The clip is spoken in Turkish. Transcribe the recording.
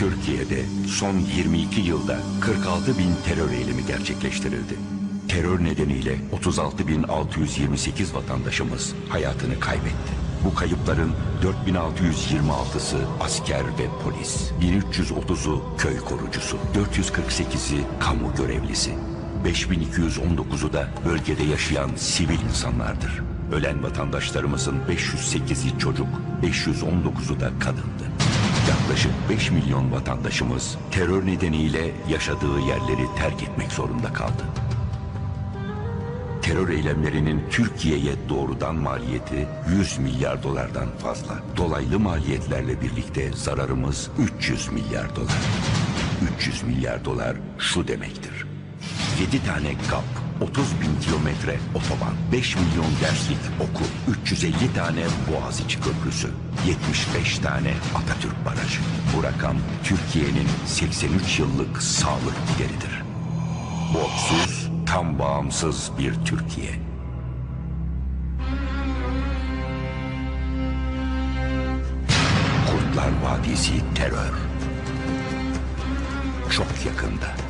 Türkiye'de son 22 yılda 46 bin terör eylemi gerçekleştirildi. Terör nedeniyle 36.628 vatandaşımız hayatını kaybetti. Bu kayıpların 4626'sı asker ve polis, 1330'u köy korucusu, 448'i kamu görevlisi, 5219'u da bölgede yaşayan sivil insanlardır. Ölen vatandaşlarımızın 508'i çocuk, 519'u da kadındı. Yaklaşık 5 milyon vatandaşımız terör nedeniyle yaşadığı yerleri terk etmek zorunda kaldı. Terör eylemlerinin Türkiye'ye doğrudan maliyeti 100 milyar dolardan fazla. Dolaylı maliyetlerle birlikte zararımız 300 milyar dolar. 300 milyar dolar şu demektir. 7 tane GAP, 30 bin kilometre otoban, 5 milyon derslik okul, 350 tane Boğaziçi Köprüsü, 75 tane Atatürk Barajı. Bu rakam Türkiye'nin 83 yıllık sağlık gideridir. Borçsuz, tam bağımsız bir Türkiye. Kurtlar Vadisi terör. Çok yakında.